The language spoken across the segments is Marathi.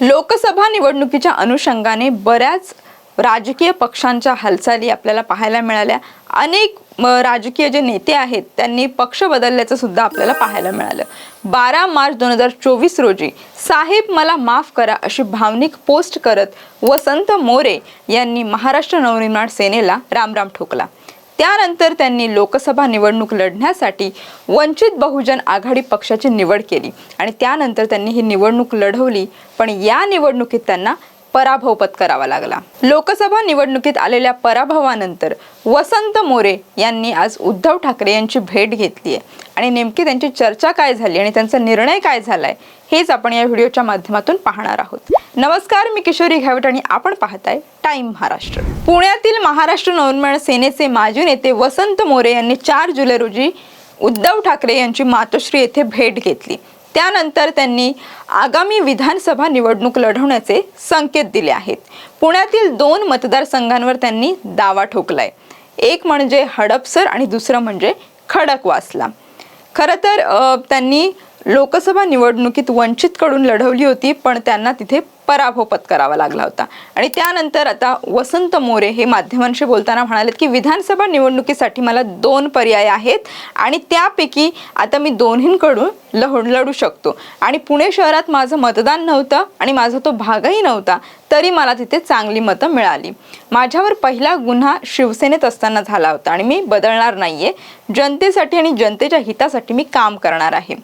लोकसभा निवडणुकीच्या अनुषंगाने बऱ्याच राजकीय पक्षांच्या हालचाली आपल्याला पाहायला मिळाल्या. अनेक राजकीय जे नेते आहेत त्यांनी पक्ष बदलल्याचं सुद्धा आपल्याला पाहायला मिळालं. बारा मार्च दोन हजार चोवीस रोजी साहेब मला माफ करा अशी भावनिक पोस्ट करत वसंत मोरे यांनी महाराष्ट्र नवनिर्माण सेनेला रामराम ठोकला. त्यानंतर त्यांनी लोकसभा निवडणूक लढण्यासाठी वंचित बहुजन आघाडी पक्षाची निवड केली. आणि त्यानंतर त्यांनी ही निवडणूक लढवली. पण या निवडणुकीत त्यांना पराभव पत्करावा लागला. लोकसभा निवडणुकीत आलेल्या पराभवानंतर वसंत मोरे यांनी आज उद्धव ठाकरे यांची भेट घेतली आहे. आणि नेमकी त्यांची चर्चा काय झाली आणि त्यांचा निर्णय काय झालाय हेच आपण या व्हिडिओच्या माध्यमातून पाहणार आहोत. नमस्कार मी किशोरी घावट आणि आपण पाहताय टाइम महाराष्ट्र. पुण्यातील महाराष्ट्र नवनिर्माण सेनेचे माजी नेते वसंत मोरे यांनी चार जुलै रोजी उद्धव ठाकरे यांची मातोश्री येथे भेट घेतली. त्यानंतर त्यांनी आगामी विधानसभा निवडणूक लढवण्याचे संकेत दिले आहेत. पुण्यातील दोन मतदारसंघांवर त्यांनी दावा ठोकलाय. एक म्हणजे हडपसर आणि दुसरं म्हणजे खडकवासला. खरं तर त्यांनी लोकसभा निवडणुकीत वंचितकडून लढवली होती पण त्यांना तिथे पराभव पत्करावा लागला होता. आणि त्यानंतर आता वसंत मोरे हे माध्यमांशी बोलताना म्हणालेत की विधानसभा निवडणुकीसाठी मला दोन पर्याय आहेत आणि त्यापैकी आता मी दोन्हींकडून लढ लढू शकतो. आणि पुणे शहरात माझं मतदान नव्हतं आणि माझा तो भागही नव्हता तरी मला तिथे चांगली मतं मिळाली. माझ्यावर पहिला गुन्हा शिवसेनेत असताना झाला होता आणि मी बदलणार नाहीये. जनतेसाठी आणि जनतेच्या हितासाठी मी काम करणार आहे.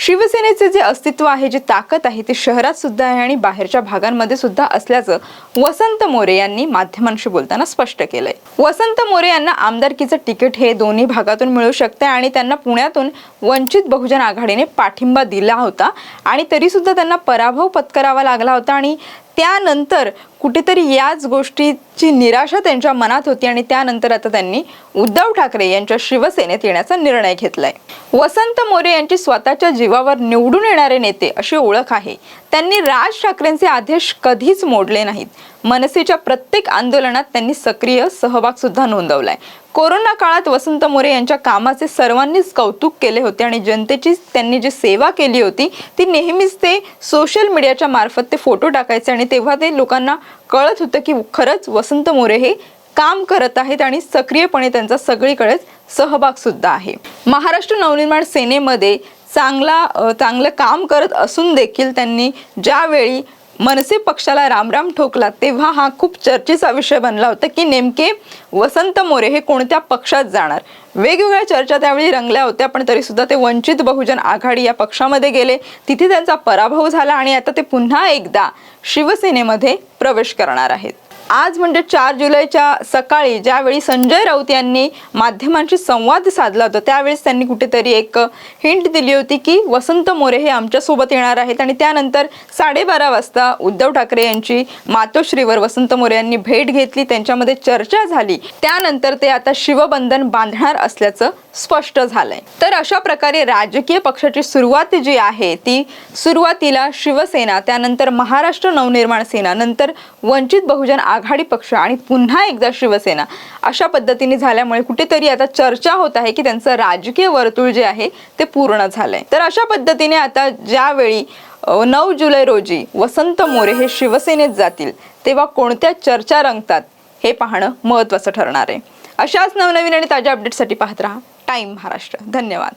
शिवसेनेचे जे अस्तित्व आहे जी ताकद आहे ती शहरात सुद्धा आहे आणि बाहेरच्या भागांमध्ये सुद्धा असल्याचं वसंत मोरे यांनी माध्यमांशी बोलताना स्पष्ट केलंय. वसंत मोरे यांना आमदारकीचं तिकीट हे दोन्ही भागातून मिळू शकते आणि त्यांना पुण्यातून वंचित बहुजन आघाडीने पाठिंबा दिला होता आणि तरी सुद्धा त्यांना पराभव पत्करावा लागला होता आणि त्यानंतर कुठेतरी याच गोष्टीची निराशा त्यांच्या मनात होती आणि त्यानंतर आता त्यांनी उद्धव ठाकरे यांच्या शिवसेनेत येण्याचा निर्णय घेतलाय. वसंत मोरे यांची स्वतःच्या जीवावर निवडून येणारे नेते अशी ओळख आहे. त्यांनी राज ठाकरेंचे आदेश कधीच मोडले नाहीत. मनसेच्या प्रत्येक आंदोलनात त्यांनी सक्रिय सहभाग सुद्धा नोंदवलाय. कोरोना काळात वसंत मोरे यांच्या कामाचे सर्वांनीच कौतुक केले होते आणि जनतेची त्यांनी जी सेवा केली होती ती नेहमीच ते सोशल मीडियाच्या मार्फत ते फोटो टाकायचे आणि तेव्हा ते लोकांना कळत होतं की खरंच वसंत मोरे हे काम करत आहेत आणि सक्रियपणे त्यांचा सगळीकडेच सहभाग सुद्धा आहे. महाराष्ट्र नवनिर्माण सेनेमध्ये चांगला चांगलं काम करत असून देखील त्यांनी ज्यावेळी मनसे पक्षाला रामराम ठोकला तेव्हा हा खूप चर्चेचा विषय बनला होता की नेमके वसंत मोरे हे कोणत्या पक्षात जाणार? वेगवेगळ्या चर्चा त्यावेळी रंगल्या होत्या पण तरी सुद्धा ते वंचित बहुजन आघाडी या पक्षामध्ये गेले. तिथे त्यांचा पराभव झाला आणि आता ते पुन्हा एकदा शिवसेनेमध्ये प्रवेश करणार आहेत. आज म्हणजे चार जुलैच्या सकाळी ज्यावेळी संजय राऊत यांनी माध्यमांशी संवाद साधला होता त्यावेळेस त्यांनी कुठेतरी एक हिंट दिली होती की वसंत मोरे हे आमच्यासोबत येणार आहेत आणि त्यानंतर साडेबारा वाजता उद्धव ठाकरे यांची मातोश्रीवर वसंत मोरे यांनी भेट घेतली त्यांच्यामध्ये चर्चा झाली. त्यानंतर ते आता शिवबंधन बांधणार असल्याचं स्पष्ट झालंय. तर अशा प्रकारे राजकीय पक्षाची सुरुवात जी आहे ती सुरुवातीला शिवसेना त्यानंतर महाराष्ट्र नवनिर्माण सेना नंतर वंचित बहुजन आघाडी पक्ष आणि पुन्हा एकदा शिवसेना अशा पद्धतीने झाल्यामुळे कुठेतरी आता चर्चा होत आहे की त्यांचं राजकीय वर्तुळ जे आहे ते पूर्ण झालंय. तर अशा पद्धतीने आता ज्यावेळी नऊ जुलै रोजी वसंत मोरे हे शिवसेनेत जातील तेव्हा कोणत्या चर्चा रंगतात हे पाहणं महत्त्वाचं ठरणार आहे. अशाच नवनवीन आणि ताज्या अपडेटसाठी पाहत राहा. टाइम महाराष्ट्र. धन्यवाद.